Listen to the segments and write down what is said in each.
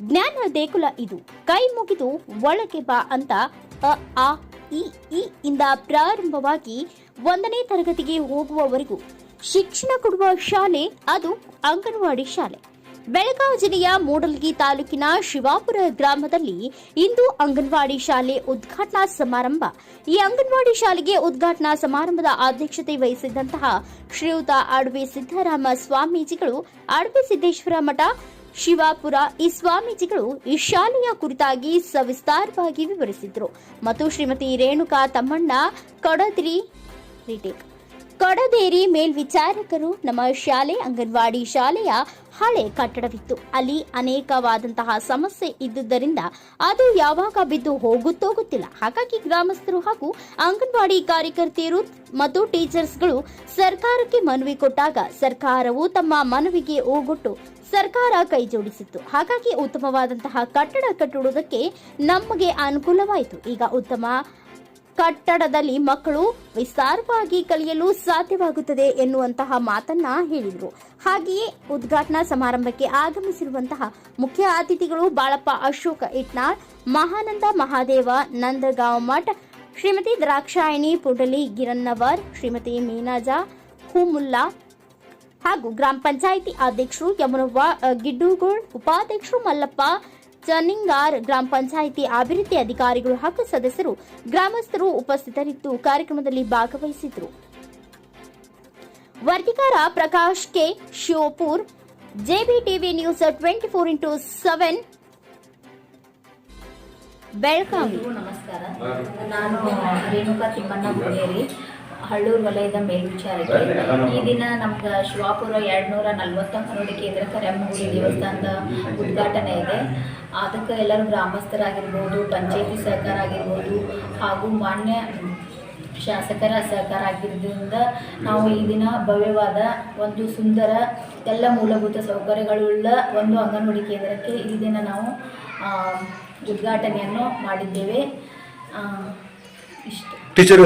ಜ್ಞಾನ ದೇಗುಲ ಇದು. ಕೈ ಮುಗಿದು ಒಳಗೆ ಬಾ ಅಂತ ಅ, ಆ ಇ ಈ ಇಂದ ಪ್ರಾರಂಭವಾಗಿ ಒಂದನೇ ತರಗತಿಗೆ ಹೋಗುವವರೆಗೂ ಶಿಕ್ಷಣ ಕೊಡುವ ಶಾಲೆ ಅದು ಅಂಗನವಾಡಿ ಶಾಲೆ. ಬೆಳಗಾವಿ ಜಿಲ್ಲೆಯ ಮೂಡಲಗಿ ತಾಲೂಕಿನ ಶಿವಾಪುರ ಗ್ರಾಮದಲ್ಲಿ ಇಂದು ಅಂಗನವಾಡಿ ಶಾಲೆ ಉದ್ಘಾಟನಾ ಸಮಾರಂಭ. ಈ ಅಂಗನವಾಡಿ ಶಾಲೆಗೆ ಉದ್ಘಾಟನಾ ಸಮಾರಂಭದ ಅಧ್ಯಕ್ಷತೆ ವಹಿಸಿದ್ದಂತಹ ಶ್ರೀಯುತ ಅಡವಿ ಸಿದ್ದರಾಮ ಸ್ವಾಮೀಜಿಗಳು, ಅಡವಿ ಸಿದ್ದೇಶ್ವರ ಮಠ ಶಿವಾಪುರ ಈ ಸ್ವಾಮೀಜಿಗಳು ಈ ಶಾಲೆಯ ಕುರಿತಾಗಿ ಸವಿಸ್ತಾರವಾಗಿ ವಿವರಿಸಿದರು. ಮತ್ತು ಶ್ರೀಮತಿ ರೇಣುಕಾ ತಮ್ಮಣ್ಣ ಕೊಡದ್ರಿ ರಿಟೇಕ್ ಕೊಡದೇರಿ ಮೇಲ್ವಿಚಾರಕರು ನಮ್ಮ ಶಾಲೆ, ಅಂಗನವಾಡಿ ಶಾಲೆಯ ಹಳೆ ಕಟ್ಟಡವಿತ್ತು. ಅಲ್ಲಿ ಅನೇಕವಾದಂತಹ ಸಮಸ್ಯೆ ಇದ್ದುದರಿಂದ ಅದು ಯಾವಾಗ ಬಿದ್ದು ಹೋಗುತ್ತೋ ಗೊತ್ತಿಲ್ಲ ಹಾಗಾಗಿ ಗ್ರಾಮಸ್ಥರು ಹಾಗೂ ಅಂಗನವಾಡಿ ಕಾರ್ಯಕರ್ತೆಯರು ಮತ್ತು ಟೀಚರ್ಸ್ಗಳು ಸರ್ಕಾರಕ್ಕೆ ಮನವಿ ಕೊಟ್ಟಾಗ ಸರ್ಕಾರವು ತಮ್ಮ ಮನವಿಗೆ ಓಗೊಟ್ಟು ಸರ್ಕಾರ ಕೈ ಜೋಡಿಸಿತ್ತು. ಹಾಗಾಗಿ ಉತ್ತಮವಾದಂತಹ ಕಟ್ಟಡ ಕಟ್ಟುವುದಕ್ಕೆ ನಮಗೆ ಅನುಕೂಲವಾಯಿತು. ಈಗ ಉತ್ತಮ ಕಟ್ಟಡದಲ್ಲಿ ಮಕ್ಕಳು ವಿಸ್ತಾರವಾಗಿ ಕಲಿಯಲು ಸಾಧ್ಯವಾಗುತ್ತದೆ ಎನ್ನುವಂತಹ ಮಾತನ್ನ ಹೇಳಿದರು. ಹಾಗೆಯೇ ಉದ್ಘಾಟನಾ ಸಮಾರಂಭಕ್ಕೆ ಆಗಮಿಸಿರುವಂತಹ ಮುಖ್ಯ ಅತಿಥಿಗಳು ಬಾಳಪ್ಪ ಅಶೋಕ ಇಟ್ನಾಳ್, ಮಹಾನಂದ ಮಹಾದೇವ, ನಂದಗಾಂವ್ ಮಠ, ಶ್ರೀಮತಿ ದ್ರಾಕ್ಷಾಯಣಿ, ಪುಡಲಿ ಗಿರನ್ನವರ್ ಶ್ರೀಮತಿ ಮೀನಾಜಾ ಹೂಮುಲ್ಲಾ ಹಾಗೂ ಗ್ರಾಮ ಪಂಚಾಯಿತಿ ಅಧ್ಯಕ್ಷರು ಯಮನವ್ವ ಗಿಡ್ಡೂಗೋಳ್, ಉಪಾಧ್ಯಕ್ಷರು ಮಲ್ಲಪ್ಪ ಚನ್ನಿಂಗಾರ್ ಗ್ರಾಮ ಪಂಚಾಯಿತಿ ಅಭಿವೃದ್ಧಿ ಅಧಿಕಾರಿಗಳು ಹಾಗೂ ಸದಸ್ಯರು ಗ್ರಾಮಸ್ಥರು ಉಪಸ್ಥಿತರಿದ್ದು ಕಾರ್ಯಕ್ರಮದಲ್ಲಿ ಭಾಗವಹಿಸಿದ್ರು ವರದಿಗಾರ Prakash K. Shivapur JBTV news twenty four into seven. Belagavi. ನಮಸ್ಕಾರ. ನಾನು ರೇಣುಕಾ ತಿಮ್ಮಣ್ಣ ಹಳ್ಳೂರು ವಲಯದ ಮೇಲ್ವಿಚಾರಕ. ಈ ದಿನ ನಮ್ಗೆ ಶಿವಾಪುರ ಎರಡ್ನೂರ ನಲ್ವತ್ತು ಅಂಗನವಾಡಿ ಕೇಂದ್ರ ಕರೆಮ್ಮಗುಡಿ ದೇವಸ್ಥಾನದ ಉದ್ಘಾಟನೆ ಇದೆ. ಅದಕ್ಕೆ ಎಲ್ಲರೂ ಗ್ರಾಮಸ್ಥರಾಗಿರ್ಬೋದು ಪಂಚಾಯತಿ ಸಹಕಾರ ಆಗಿರ್ಬೋದು ಹಾಗೂ ಮಾನ್ಯ ಶಾಸಕರ ಸಹಕಾರ ಆಗಿರೋದ್ರಿಂದ ನಾವು ಈ ದಿನ ಭವ್ಯವಾದ ಒಂದು ಸುಂದರ ಎಲ್ಲ ಮೂಲಭೂತ ಸೌಕರ್ಯಗಳುಳ್ಳ ಒಂದು ಅಂಗನವಾಡಿ ಕೇಂದ್ರಕ್ಕೆ ಈ ದಿನ ನಾವು ಉದ್ಘಾಟನೆಯನ್ನು ಮಾಡಿದ್ದೇವೆ. ಟೀಚರ್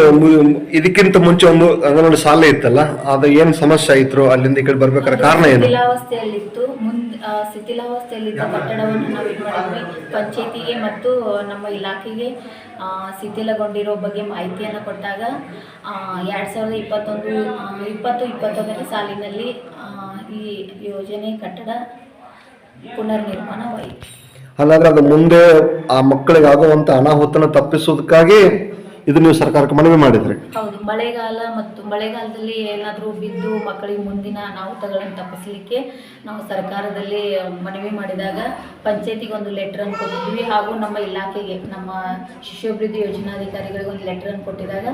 ಇದಕ್ಕಿಂತ ಮುಂಚೆ ಒಂದು ಅಂಗನವಾಡಿ ಶಾಲೆ ಇತ್ತಲ್ಲ ಅದು ಏನ್ ಸಮಸ್ಯೆ ಆಯ್ತು ಅಲ್ಲಿಂದ ಈ ಕಡೆ ಬರ್ಬೇಕಾದ್ರೆ ಕಾರಣ ಏನು? ಶಿಥಿಲಾವಸ್ಥೆಯಲ್ಲಿತ್ತು. ಮುಂದೆ ಶಿಥಿಲಾವಸ್ಥೆಯಲ್ಲಿದ್ದ ಕಟ್ಟಡವನ್ನು ನಾವು ಇದು ಮಾಡಿದ್ವಿ. ಪಂಚಾಯತಿಗೆ ಮತ್ತು ನಮ್ಮ ಇಲಾಖೆಗೆ ಶಿಥಿಲಗೊಂಡಿರೋ ಬಗ್ಗೆ ಮಾಹಿತಿಯನ್ನು ಕೊಟ್ಟಾಗ ಎರಡು ಸಾವಿರದ ಇಪ್ಪತ್ತೊಂದು ಇಪ್ಪತ್ತು ಇಪ್ಪತ್ತೊಂದನೇ ಸಾಲಿನಲ್ಲಿ ಈ ಯೋಜನೆ ಕಟ್ಟಡ ಪುನರ್ನಿರ್ಮಾಣವಾಯಿತು. ಹಾಗಾದ್ರೆ ಅದು ಮುಂದೆ ಆ ಮಕ್ಕಳಿಗೆ ಆಗುವಂತ ಅನಾಹುತನ ತಪ್ಪಿಸೋದಕ್ಕಾಗಿ ಇದು ನೀವು ಸರ್ಕಾರಕ್ಕೆ ಮನವಿ ಮಾಡಿದ್ರಿ. ಹೌದು ಮಳೆಗಾಲ ಮತ್ತು ಮಳೆಗಾಲದಲ್ಲಿ ಏನಾದರೂ ಬಿದ್ದು ಮಕ್ಕಳಿಗೆ ಮುಂದಿನ ಅನಾಹುತಗಳನ್ನು ತಪ್ಪಿಸಲಿಕ್ಕೆ ನಾವು ಸರ್ಕಾರದಲ್ಲಿ ಮನವಿ ಮಾಡಿದಾಗ ಪಂಚಾಯತಿಗೆ ಒಂದು ಲೆಟ್ರನ್ನು ಕೊಟ್ಟಿದ್ವಿ. ಹಾಗೂ ನಮ್ಮ ಇಲಾಖೆಗೆ ನಮ್ಮ ಶಿಶುಭಿವೃದ್ಧಿ ಯೋಜನಾಧಿಕಾರಿಗಳಿಗೆ ಒಂದು ಲೆಟ್ರನ್ನು ಕೊಟ್ಟಿದಾಗ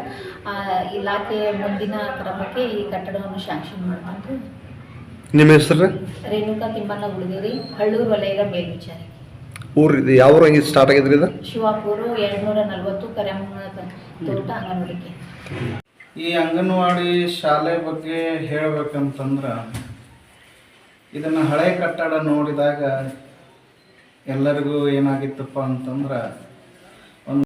ಆ ಇಲಾಖೆಯ ಮುಂದಿನ ಕ್ರಮಕ್ಕೆ ಈ ಕಟ್ಟಡವನ್ನು ಶಾಂಕ್ಷನ್ ಮಾಡ್ಕೊಂಡು ನಿಮ್ಮ ಹೆಸರು? ರೇಣುಕಾ ತಿಮ್ಮಣ್ಣ ಉಳಿದಿರಿ ಹಳ್ಳೂರು ವಲಯದ ಮೇಲ್ವಿಚಾರಿ ಊರ್ ಇದು ಯಾವ ಊರಾಗ ಸ್ಟಾರ್ಟ್ ಆಗಿದ್ರಿ ಇದು ಶಿವಾಪುರ ಎರಡ್ನೂರ ನಲ್ವತ್ತು ಕರೆಮ್ಮ ತೋಟ. ಈ ಅಂಗನವಾಡಿ ಶಾಲೆ ಬಗ್ಗೆ ಹೇಳಬೇಕಂತಂದ್ರೆ ಇದನ್ನು ಹಳೆ ಕಟ್ಟಡ ನೋಡಿದಾಗ ಎಲ್ಲರಿಗೂ ಏನಾಗಿತ್ತಪ್ಪ ಅಂತಂದ್ರೆ